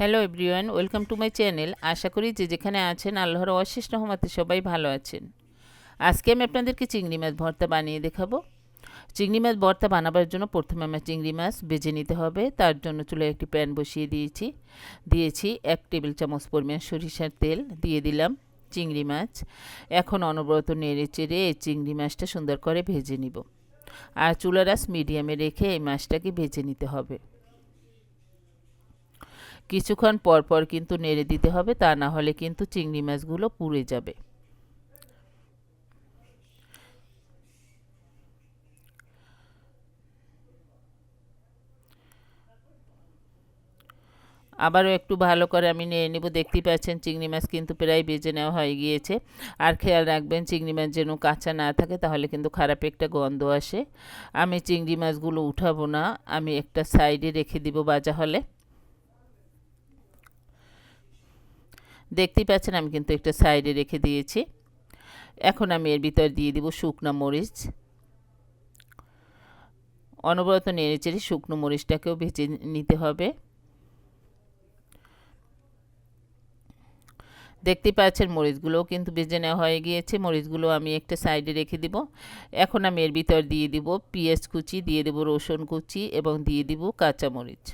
Hello everyone, welcome to my channel. আশা করি যে যেখানে আছেন, আল্লাহর অশেষ রহমতে সবাই ভালো আছেন। আজকে আমি আপনাদেরকে চিংড়ি মাছ ভর্তা বানিয়ে দেখাবো। চিংড়ি মাছ ভর্তা বানাবার জন্য প্রথমে আমার চিংড়ি মাছ বেজে নিতে হবে। তার জন্য চুলায় একটি প্যান বসিয়ে দিয়েছি। দিয়েছি এক টেবিল চামচ পরিমাণ সরিষার তেল। দিয়ে দিলাম চিংড়ি মাছ। এখন অনবরত নেড়ে চেড়ে এই চিংড়ি মাছটা সুন্দর করে ভেজে নিব। আর চুলার আস মিডিয়ামে রেখে এই মাছটাকে ভেজে নিতে হবে। কিছুক্ষণ পর পর কিন্তু নেড়ে দিতে হবে, তা না হলে কিন্তু চিংড়ি মাছগুলো পুড়ে যাবে। আবারও একটু ভালো করে আমি নিয়ে নেব। দেখতেই পাচ্ছেন চিংড়ি মাছ কিন্তু প্রায় বেজে নেওয়া হয়ে গিয়েছে। আর খেয়াল রাখবেন, চিংড়ি মাছ যেন কাঁচা না থাকে, তাহলে কিন্তু খারাপ একটা গন্ধ আসে। আমি চিংড়ি মাছগুলো উঠাবো না, আমি একটা সাইডে রেখে দিব বাজা হলে। দেখতেই পাচ্ছেন আমি কিন্তু একটা সাইডে রেখে দিয়েছি। এখন আমি এর ভিতর দিয়ে দিব শুকনো মরিচ। অনবরত নেড়ে চেড়ে শুকনো মরিচটাকেও ভেজে নিতে হবে। দেখতে পাচ্ছেন মরিচগুলোও কিন্তু ভেজে নেওয়া হয়ে গিয়েছে। মরিচগুলো আমি একটা সাইডে রেখে দিব। এখন আমি এর ভিতর দিয়ে দিব পেঁয়াজ কুচি, দিয়ে দেব রসুন কুচি এবং দিয়ে দিব কাঁচা মরিচ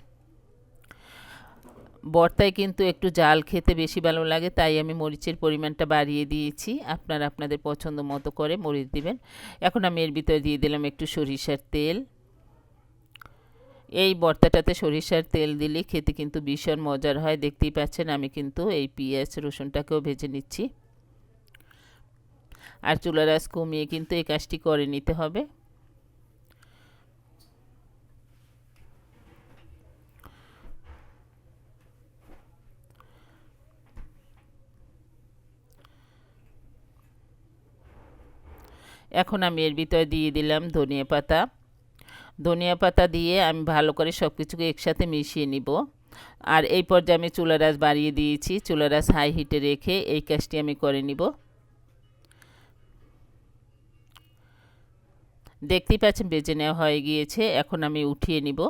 বর্তায় কিন্তু একটু জাল খেতে বেশি ভালো লাগে, তাই আমি মরিচের পরিমাণটা বাড়িয়ে দিয়েছি। আপনারা আপনাদের পছন্দ মতো করে মরিচ দিবেন। এখন আমি এর ভিতরে দিয়ে দিলাম একটু সরিষার তেল। এই বর্তাটাতে সরিষার তেল দিলে খেতে কিন্তু ভীষণ মজার হয়। দেখতেই পাচ্ছেন আমি কিন্তু এই পেঁয়াজ রসুনটাকেও ভেজে নিচ্ছি। আর চুলার আঁচ কমিয়ে কিন্তু এই কাজটি করে নিতে হবে। এখন আমি এর ভিতরে দিয়ে দিলাম ধনিয়া পাতা। ধনিয়া পাতা দিয়ে আমি ভালো করে সব কিছুকে একসাথে মিশিয়ে নিব। আর এই পর্যায়ে আমি চুলা রাস বাড়িয়ে দিয়েছি। চুলা রাস হাই হিটে রেখে এই কাজটি আমি করে নিব। দেখতেই পাচ্ছেন বেজে নেওয়া হয়ে গিয়েছে। এখন আমি উঠিয়ে নিব।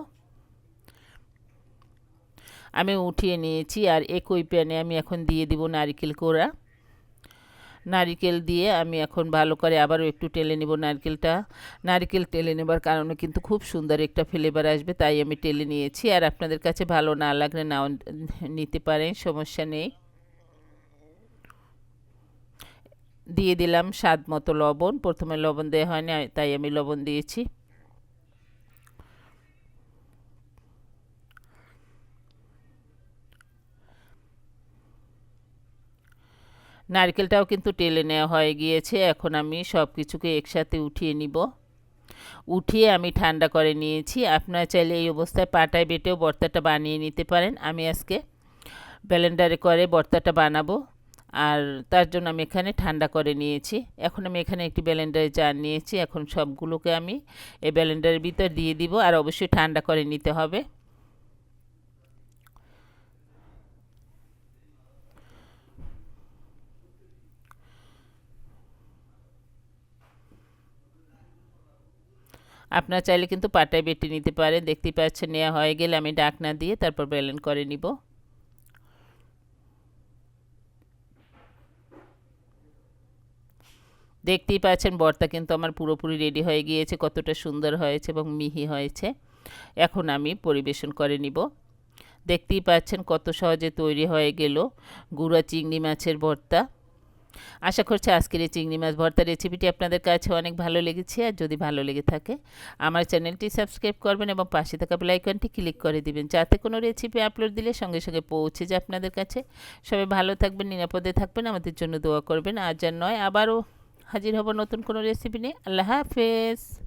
আমি উঠিয়ে নিয়েছি আর একই প্যানে আমি এখন দিয়ে দিব নারিকেল কোড়া। নারিকেল দিয়ে আমি এখন ভালো করে আবারও একটু টেলে নেব নারকেলটা। নারকেল টেলে নেবার কারণে কিন্তু খুব সুন্দর একটা ফ্লেভার আসবে, তাই আমি টেলে নিয়েছি। আর আপনাদের কাছে ভালো না লাগলে নাও নিতে পারেন, সমস্যা নেই। দিয়ে দিলাম স্বাদ মতো লবণ। প্রথমে লবণ দেওয়া হয়নি, তাই আমি লবণ দিয়েছি। নারকেলটাও কিন্তু টেলে নেওয়া হয়ে গিয়েছে, এখন আমি সব কিছুকে একসাথে উঠিয়ে নিব। উঠিয়ে আমি ঠান্ডা করে নিয়েছি। আপনারা চাইলে এই অবস্থায় পাটায় বেটেও বর্তাটা বানিয়ে নিতে পারেন। আমি আজকে ব্যালেন্ডারে করে বর্তাটা বানাবো আর তার জন্য আমি এখানে ঠান্ডা করে নিয়েছি। এখন আমি এখানে একটি ব্যালেন্ডারে চার নিয়েছি। এখন সবগুলোকে আমি এই ব্যালেন্ডারের ভিতর দিয়ে দিব আর অবশ্যই ঠান্ডা করে নিতে হবে। আপনারা চাইলে কিন্তু পাটায় বেটে নিতে পারেন। দেখতেই পাচ্ছেন নেওয়া হয়ে গেলে আমি ডাকনা দিয়ে তারপর ব্যালেন করে নিব। দেখতেই পাচ্ছেন বর্তা কিন্তু আমার পুরোপুরি রেডি হয়ে গিয়েছে, কতটা সুন্দর হয়েছে এবং মিহি হয়েছে। এখন আমি পরিবেশন করে নিব। দেখতেই পাচ্ছেন, কত সহজে তৈরি হয়ে গেল গুঁড়া চিংড়ি মাছের ভর্তা। আশা করছি আজকের এই চিংড়ি মাছ ভর্তা রেসিপিটি আপনাদের কাছে অনেক ভালো লেগেছে, আর যদি ভালো লেগে থাকে, আমার চ্যানেলটি সাবস্ক্রাইব করবেন এবং পাশে থাকা বেলাইকনটি ক্লিক করে দিবেন, যাতে কোনো রেসিপি আপলোড দিলে সঙ্গে সঙ্গে পৌঁছে যায় আপনাদের কাছে। সবাই ভালো থাকবেন, নিরাপদে থাকবেন, আমাদের জন্য দোয়া করবেন। আর যার নয়, আবারও হাজির হব নতুন কোনো রেসিপি নিয়ে। আল্লাহ হাফেজ।